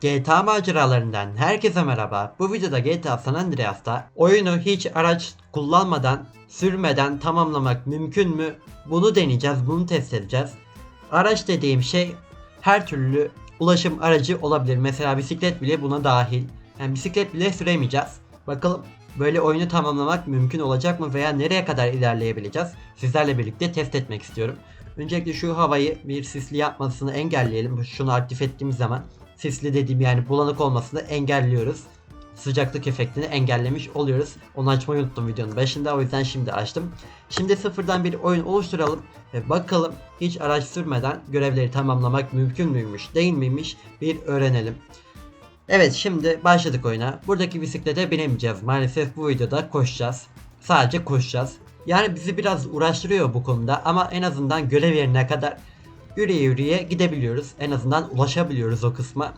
GTA maceralarından herkese merhaba. Bu videoda GTA San Andreas'ta oyunu hiç araç kullanmadan, sürmeden tamamlamak mümkün mü? Bunu deneyeceğiz, bunu test edeceğiz. Araç dediğim şey her türlü ulaşım aracı olabilir. Mesela bisiklet bile buna dahil. Yani bisiklet bile süremeyeceğiz. Bakalım böyle oyunu tamamlamak mümkün olacak mı veya nereye kadar ilerleyebileceğiz? Sizlerle birlikte test etmek istiyorum. Öncelikle şu havayı bir sisli yapmasını engelleyelim. Şunu aktif ettiğimiz zaman sisli dediğim yani bulanık olmasını engelliyoruz. Sıcaklık efektini engellemiş oluyoruz. Onu açmayı unuttum videonun başında o yüzden şimdi açtım. Şimdi sıfırdan bir oyun oluşturalım ve bakalım hiç araç sürmeden görevleri tamamlamak mümkün müymüş değil miymiş bir öğrenelim. Evet şimdi başladık oyuna. Buradaki bisiklete binemeyeceğiz. Maalesef bu videoda koşacağız. Sadece koşacağız. Yani bizi biraz uğraştırıyor bu konuda ama en azından görev yerine kadar yürüye yürüye gidebiliyoruz. En azından ulaşabiliyoruz o kısma.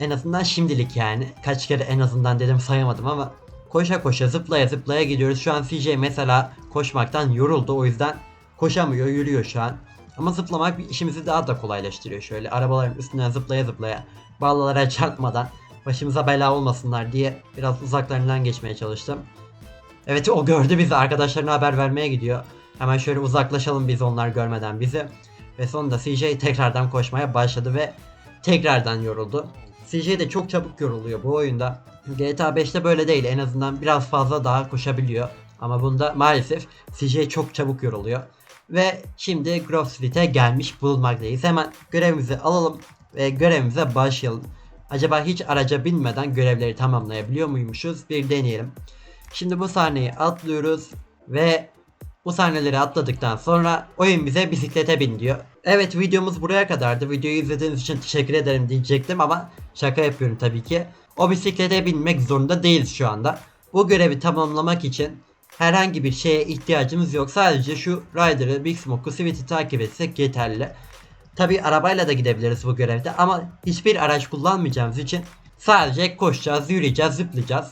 En azından şimdilik yani. Kaç kere en azından dedim sayamadım ama koşa koşa zıplaya zıplaya gidiyoruz. Şu an CJ mesela koşmaktan yoruldu o yüzden koşamıyor yürüyor şu an. Ama zıplamak işimizi daha da kolaylaştırıyor. Şöyle arabaların üstünden zıplaya zıplaya ballara çarpmadan başımıza bela olmasınlar diye biraz uzaklarından geçmeye çalıştım. Evet o gördü bizi arkadaşlarına haber vermeye gidiyor. Hemen şöyle uzaklaşalım biz onlar görmeden bizi. Ve sonunda CJ tekrardan koşmaya başladı ve tekrardan yoruldu. CJ de çok çabuk yoruluyor bu oyunda. GTA 5'te böyle değil en azından biraz fazla daha koşabiliyor. Ama bunda maalesef CJ çok çabuk yoruluyor. Ve şimdi Grove Street'e gelmiş bulunmaktayız. Hemen görevimizi alalım ve görevimize başlayalım. Acaba hiç araca binmeden görevleri tamamlayabiliyor muymuşuz? Bir deneyelim. Şimdi bu sahneyi atlıyoruz ve bu sahneleri atladıktan sonra oyun bize bisiklete bin diyor. Evet videomuz buraya kadardı. Videoyu izlediğiniz için teşekkür ederim diyecektim ama şaka yapıyorum tabii ki. O bisiklete binmek zorunda değiliz şu anda. Bu görevi tamamlamak için herhangi bir şeye ihtiyacımız yok. Sadece şu Rider'ı, Big Smoke'u, Sweet'i takip etsek yeterli. Tabi arabayla da gidebiliriz bu görevde ama hiçbir araç kullanmayacağımız için sadece koşacağız, yürüyeceğiz, zıplayacağız.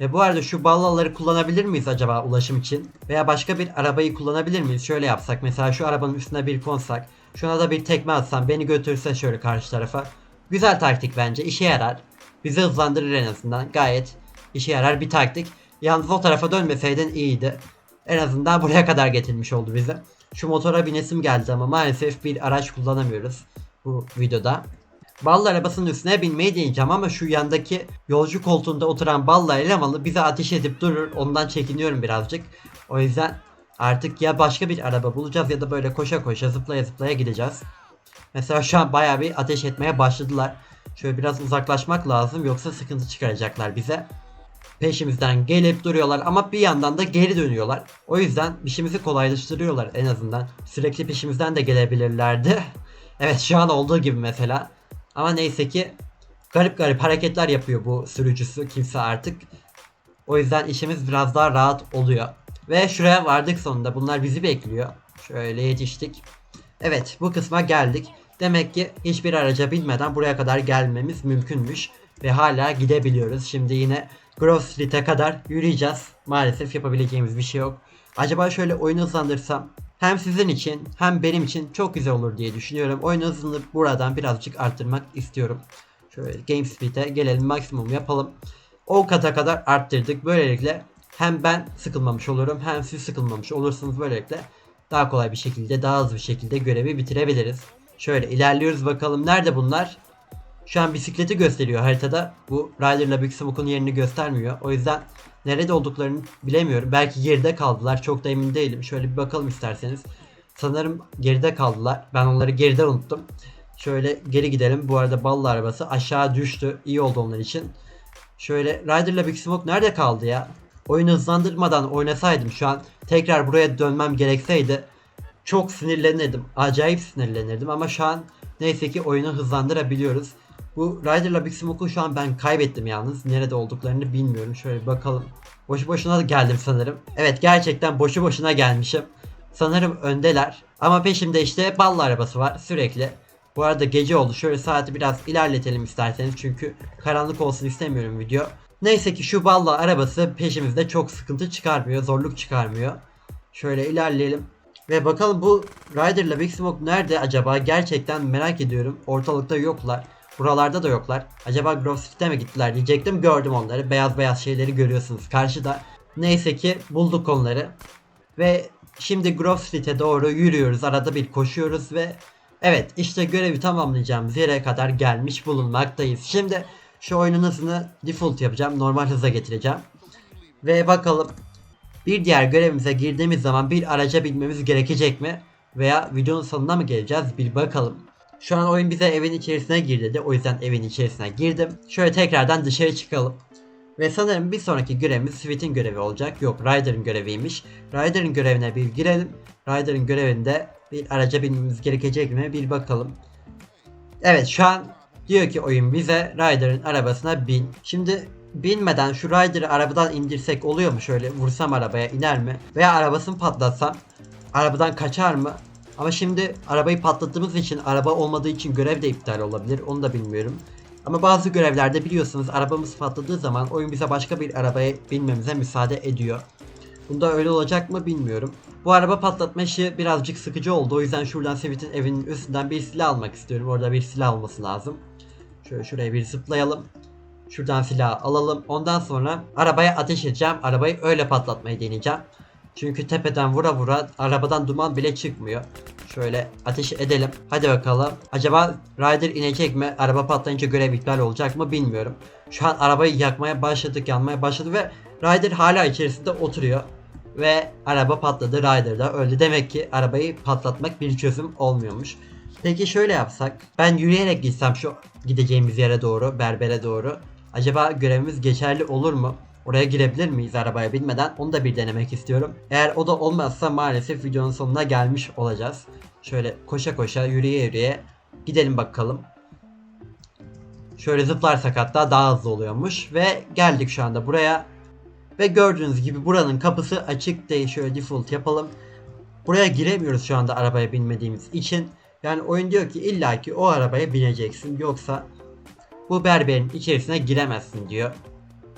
Ve bu arada şu ballaları kullanabilir miyiz acaba ulaşım için? Veya başka bir arabayı kullanabilir miyiz? Şöyle yapsak mesela şu arabanın üstüne bir konsak. Şuna da bir tekme atsam beni götürse şöyle karşı tarafa. Güzel taktik bence işe yarar. Bizi hızlandırır en azından gayet işe yarar bir taktik. Yalnız o tarafa dönmeseydin iyiydi. En azından buraya kadar getirmiş oldu bize. Şu motora binesim geldi ama maalesef bir araç kullanamıyoruz bu videoda. Balla arabasının üstüne binmeyi deneyeceğim ama şu yandaki yolcu koltuğunda oturan balla elemanı bize ateş edip durur. Ondan çekiniyorum birazcık. O yüzden artık ya başka bir araba bulacağız ya da böyle koşa koşa zıplaya zıplaya gideceğiz. Mesela şu an baya bir ateş etmeye başladılar. Şöyle biraz uzaklaşmak lazım yoksa sıkıntı çıkaracaklar bize. Peşimizden gelip duruyorlar ama bir yandan da geri dönüyorlar. O yüzden işimizi kolaylaştırıyorlar en azından. Sürekli peşimizden de gelebilirlerdi. evet şu an olduğu gibi mesela. Ama neyse ki garip garip hareketler yapıyor bu sürücüsü kimse artık. O yüzden işimiz biraz daha rahat oluyor. Ve şuraya vardık sonunda. Bunlar bizi bekliyor. Şöyle yetiştik. Evet bu kısma geldik. Demek ki hiçbir araca binmeden buraya kadar gelmemiz mümkünmüş. Ve hala gidebiliyoruz. Şimdi yine Grove Street'e kadar yürüyeceğiz. Maalesef yapabileceğimiz bir şey yok. Acaba şöyle oyunu hızlandırsam hem sizin için hem benim için çok güzel olur diye düşünüyorum. Oyun hızını buradan birazcık arttırmak istiyorum. Şöyle Game Speed'e gelelim maksimum yapalım. O kata kadar arttırdık. Böylelikle hem ben sıkılmamış olurum hem siz sıkılmamış olursunuz böylelikle daha kolay bir şekilde daha hızlı bir şekilde görevi bitirebiliriz. Şöyle ilerliyoruz bakalım nerede bunlar? Şu an bisikleti gösteriyor haritada. Bu Rider'la Big Smoke'un yerini göstermiyor. O yüzden nerede olduklarını bilemiyorum. Belki geride kaldılar. Çok da emin değilim. Şöyle bir bakalım isterseniz. Sanırım geride kaldılar. Ben onları geride unuttum. Şöyle geri gidelim. Bu arada ballı arabası aşağı düştü. İyi oldu onlar için. Şöyle Rider'la Big Smoke nerede kaldı ya? Oyunu hızlandırmadan oynasaydım şu an tekrar buraya dönmem gerekseydi çok sinirlenirdim. Acayip sinirlenirdim ama şu an neyse ki oyunu hızlandırabiliyoruz. Bu Rider'la Big Smoke'u şu an ben kaybettim yalnız. Nerede olduklarını bilmiyorum. Şöyle bakalım. Boşu boşuna geldim sanırım. Evet gerçekten boşu boşuna gelmişim. Sanırım öndeler. Ama peşimde işte ballı arabası var sürekli. Bu arada gece oldu. Şöyle saati biraz ilerletelim isterseniz. Çünkü karanlık olsun istemiyorum video. Neyse ki şu ballı arabası peşimizde çok sıkıntı çıkarmıyor. Zorluk çıkarmıyor. Şöyle ilerleyelim. Ve bakalım bu Rider'la Big Smoke nerede acaba? Gerçekten merak ediyorum. Ortalıkta yoklar. Buralarda da yoklar. Acaba Grove Street'e mi gittiler diyecektim. Gördüm onları. Beyaz beyaz şeyleri görüyorsunuz karşıda. Neyse ki bulduk onları. Ve şimdi Grove Street'e doğru yürüyoruz. Arada bir koşuyoruz ve evet işte görevi tamamlayacağımız yere kadar gelmiş bulunmaktayız. Şimdi şu oyunun hızını default yapacağım. Normal hıza getireceğim. Ve bakalım bir diğer görevimize girdiğimiz zaman bir araca binmemiz gerekecek mi? Veya videonun sonuna mı geleceğiz? Bir bakalım. Şu an oyun bize evin içerisine gir dedi. O yüzden evin içerisine girdim. Şöyle tekrardan dışarı çıkalım. Ve sanırım bir sonraki görevimiz Sweet'in görevi olacak. Yok Ryder'ın göreviymiş. Ryder'ın görevine bir girelim. Ryder'ın görevinde bir araca binmemiz gerekecek mi? Bir bakalım. Evet şu an diyor ki oyun bize Ryder'ın arabasına bin. Şimdi binmeden şu Ryder'ı arabadan indirsek oluyor mu? Şöyle vursam arabaya iner mi? Veya arabasını patlatsam arabadan kaçar mı? Ama şimdi arabayı patlattığımız için araba olmadığı için görev de iptal olabilir. Onu da bilmiyorum. Ama bazı görevlerde biliyorsunuz arabamız patladığı zaman oyun bize başka bir arabaya binmemize müsaade ediyor. Bunda öyle olacak mı bilmiyorum. Bu araba patlatma işi birazcık sıkıcı oldu. O yüzden şuradan Sweet'in evinin üstünden bir silah almak istiyorum. Orada bir silah olması lazım. Şöyle şuraya bir zıplayalım. Şuradan silah alalım. Ondan sonra arabaya ateş edeceğim. Arabayı öyle patlatmayı deneyeceğim. Çünkü tepeden vura vura arabadan duman bile çıkmıyor. Şöyle ateş edelim. Hadi bakalım. Acaba Ryder inecek mi? Araba patlayınca görev iptal olacak mı bilmiyorum. Şu an arabayı yakmaya başladık, yanmaya başladı ve Ryder hala içerisinde oturuyor. Ve araba patladı, Ryder da öldü. Demek ki arabayı patlatmak bir çözüm olmuyormuş. Peki şöyle yapsak. Ben yürüyerek gitsem şu gideceğimiz yere doğru, berbere doğru. Acaba görevimiz geçerli olur mu? Oraya girebilir miyiz arabaya binmeden? Onu da bir denemek istiyorum. Eğer o da olmazsa maalesef videonun sonuna gelmiş olacağız. Şöyle koşa koşa yürüye yürüye gidelim bakalım. Şöyle zıplarsak hatta daha hızlı oluyormuş. Ve geldik şu anda buraya. Ve gördüğünüz gibi buranın kapısı açık değil. Şöyle default yapalım. Buraya giremiyoruz şu anda arabaya binmediğimiz için. Yani oyun diyor ki illaki o arabaya bineceksin. Yoksa bu berberin içerisine giremezsin diyor.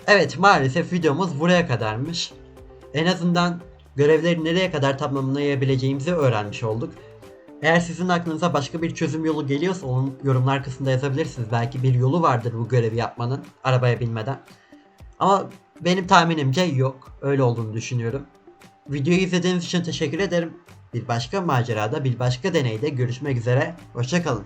Evet maalesef videomuz buraya kadarmış. En azından görevleri nereye kadar tamamlayabileceğimizi öğrenmiş olduk. Eğer sizin aklınıza başka bir çözüm yolu geliyorsa onun yorumlar kısmında yazabilirsiniz. Belki bir yolu vardır bu görevi yapmanın arabaya binmeden. Ama benim tahminimce yok. Öyle olduğunu düşünüyorum. Videoyu izlediğiniz için teşekkür ederim. Bir başka macerada, bir başka deneyde görüşmek üzere. Hoşçakalın.